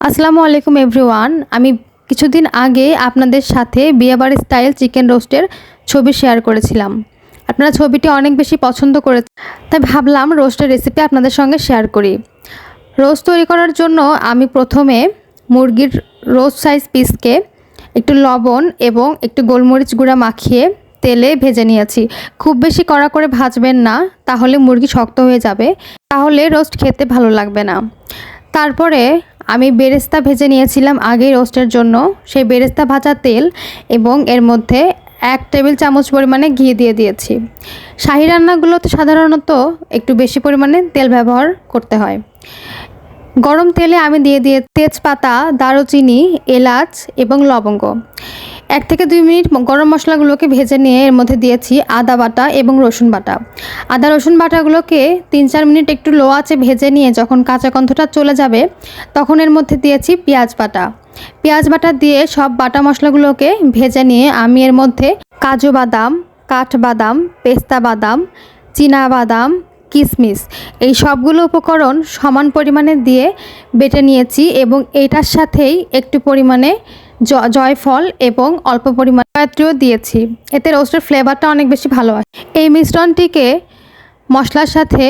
আসসালামু আলাইকুম এভরিওয়ান। আমি কিছুদিন আগে আপনাদের সাথে বিয়েবাড়ি স্টাইল চিকেন রোস্টের ছবি শেয়ার করেছিলাম। আপনারা ছবিটি অনেক বেশি পছন্দ করে তাই ভাবলাম রোস্টের রেসিপি আপনাদের সঙ্গে শেয়ার করি। রোস্ট তৈরি করার জন্য আমি প্রথমে মুরগির রোস্ট সাইজ পিসকে একটু লবণ এবং একটু গোলমরিচ গুঁড়া মাখিয়ে তেলে ভেজে নিয়েছি। খুব বেশি কড়া করে ভাজবেন না, তাহলে মুরগি শক্ত হয়ে যাবে। তাহলে রোস্ট খেতে ভালো লাগবে না। তারপরে আমি বেরেস্তা ভেজে নিয়েছিলাম আগে রোস্টের জন্য। সেই বেরেস্তা ভাজা তেল এবং এর মধ্যে এক টেবিল চামচ পরিমাণে ঘি দিয়ে দিয়েছি। শাহি রান্নাগুলোতে সাধারণত একটু বেশি পরিমাণে তেল ব্যবহার করতে হয়। গরম তেলে আমি দিয়ে দিয়ে তেজপাতা, দারুচিনি, এলাচ এবং লবঙ্গ। এক থেকে দুই মিনিট গরম মশলাগুলোকে ভেজে নিয়ে এর মধ্যে দিয়েছি আদা বাটা এবং রসুন বাটা। আদা, রসুন বাটাগুলোকে তিন চার মিনিট একটু লো আঁচে ভেজে নিয়ে যখন কাঁচা গন্ধটা চলে যাবে, তখন এর মধ্যে দিয়েছি পেঁয়াজ বাটা। পেঁয়াজ বাটা দিয়ে সব বাটা মশলাগুলোকে ভেজে নিয়ে আমি এর মধ্যে কাজু বাদাম কাঠবাদাম পেস্তা বাদাম, চীনা বাদাম কিশমিশ এই সবগুলো উপকরণ সমান পরিমাণে দিয়ে বেটে নিয়েছি এবং এটার সাথেই একটু পরিমাণে জয়ফল এবং অল্প পরিমাণ জয়ত্রীও দিয়েছি। এতে রোস্টের ফ্লেভারটা অনেক বেশি ভালো হয়। এই মিশ্রণটিকে মশলার সাথে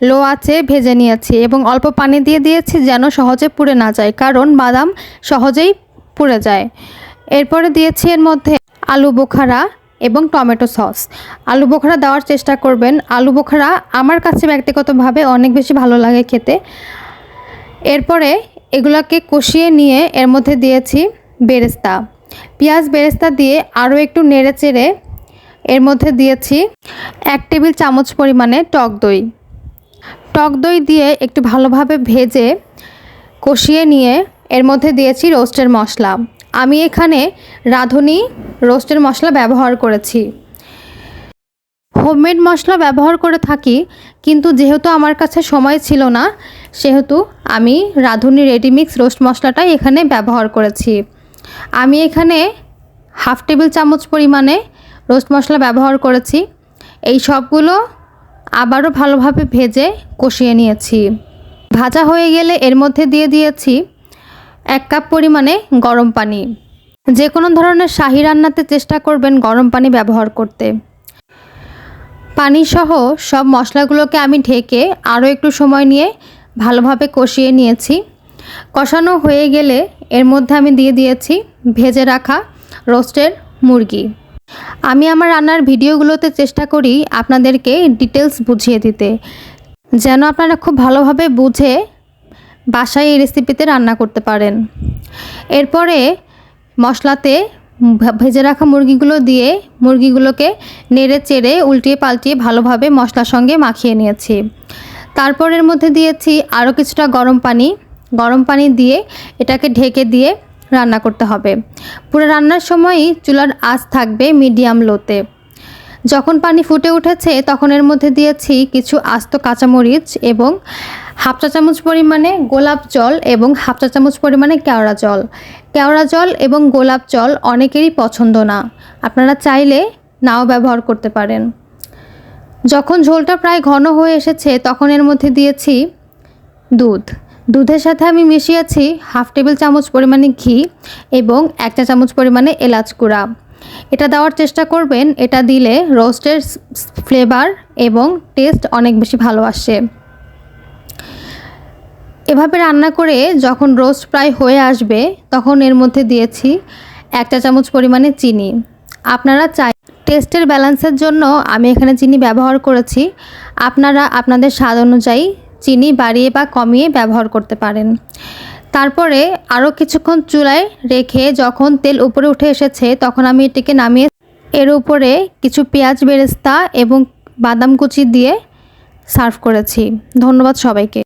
লো আঁচে ভেজে নিয়েছি এবং অল্প পানি দিয়ে দিয়েছি যেন সহজে পুড়ে না যায়, কারণ বাদাম সহজেই পুড়ে যায়। এরপরে দিয়েছি এর মধ্যে আলু বোখারা এবং টমেটো সস। আলু বোখারা দেওয়ার চেষ্টা করবেন। আলু বোখারা আমার কাছে ব্যক্তিগতভাবে অনেক বেশি ভালো লাগে খেতে। এরপরে এগুলোকে কষিয়ে নিয়ে এর মধ্যে দিয়েছি বেরেস্তা। পেঁয়াজ বেরেস্তা দিয়ে আরও একটু নেড়ে চেড়ে এর মধ্যে দিয়েছি এক টেবিল চামচ পরিমাণে টক দই। টক দই দিয়ে একটু ভালোভাবে ভেজে কষিয়ে নিয়ে এর মধ্যে দিয়েছি রোস্টের মশলা। আমি এখানে রাঁধুনি রোস্টের মশলা ব্যবহার করেছি। হোমমেড মশলা ব্যবহার করে থাকি, কিন্তু যেহেতু আমার কাছে সময় ছিল না, সেহেতু আমি রাঁধুনি রেডিমিক্স রোস্ট মশলাটাই এখানে ব্যবহার করেছি। আমি এখানে হাফ টেবিল চামচ পরিমাণে রোস্ট মশলা ব্যবহার করেছি। এই সবগুলো আবারও ভালোভাবে ভেজে কষিয়ে নিয়েছি। ভাজা হয়ে গেলে এর মধ্যে দিয়ে দিয়েছি এক কাপ পরিমাণে গরম পানি। যে কোনো ধরনের শাহি রান্নাতে চেষ্টা করবেন গরম পানি ব্যবহার করতে। পানিসহ সব মশলাগুলোকে আমি ঢেকে আরও একটু সময় নিয়ে ভালোভাবে কষিয়ে নিয়েছি। কষানো হয়ে গেলে এর মধ্যে আমি দিয়ে দিয়েছি ভেজে রাখা রোস্টের মুরগি। আমি আমার রান্নার ভিডিওগুলোতে চেষ্টা করি আপনাদেরকে ডিটেলস বুঝিয়ে দিতে, যেন আপনারা খুব ভালোভাবে বুঝে বাসায় এই রেসিপিতে রান্না করতে পারেন। এরপরে মশলাতে ভেজে রাখা মুরগিগুলো দিয়ে মুরগিগুলোকে নেড়ে চেড়ে উল্টিয়ে পাল্টিয়ে ভালোভাবে মশলার সঙ্গে মাখিয়ে নিয়েছি। তারপর এর মধ্যে দিয়েছি আরও কিছুটা গরম পানি গরম পানি দিয়ে এটাকে ঢেকে দিয়ে রান্না করতে হবে। পুরো রান্নার সময়ই চুলার আঁচ থাকবে মিডিয়াম লোতে। যখন পানি ফুটে উঠেছে, তখন এর মধ্যে দিয়েছি কিছু আস্ত কাঁচামরিচ এবং হাফ চা চামচ পরিমাণে গোলাপ জল এবং হাফ চা চামচ পরিমাণে কেওড়া জল। কেওড়া জল এবং গোলাপ জল অনেকেরই পছন্দ না। আপনারা চাইলে নাও ব্যবহার করতে পারেন। যখন ঝোলটা প্রায় ঘন হয়ে এসেছে, তখন এর মধ্যে দিয়েছি দুধ। দুধের সাথে আমি মিশিয়েছি হাফ টেবিল চামচ পরিমাণে ঘি এবং এক চা চামচ পরিমাণে এলাচ গুঁড়া। এটা দেওয়ার চেষ্টা করবেন, এটা দিলে রোস্টের ফ্লেভার এবং টেস্ট অনেক বেশি ভালো আসে। এভাবে রান্না করে যখন রোস্ট প্রায় হয়ে আসবে, তখন এর মধ্যে দিয়েছি এক চা চামচ পরিমাণে চিনি। আপনারা চাই, টেস্টের ব্যালেন্সের জন্য আমি এখানে চিনি ব্যবহার করেছি। আপনারা, আপনাদের স্বাদ অনুযায়ী চিনি বাড়িয়ে বা কমিয়ে ব্যবহার করতে পারেন। তারপরে আরও কিছুক্ষণ চুলায় রেখে যখন তেল উপরে উঠে এসেছে, তখন আমি এটিকে নামিয়ে এর উপরে কিছু পেঁয়াজ বেরেস্তা এবং বাদাম কুচি দিয়ে সার্ভ করেছি। ধন্যবাদ সবাইকে।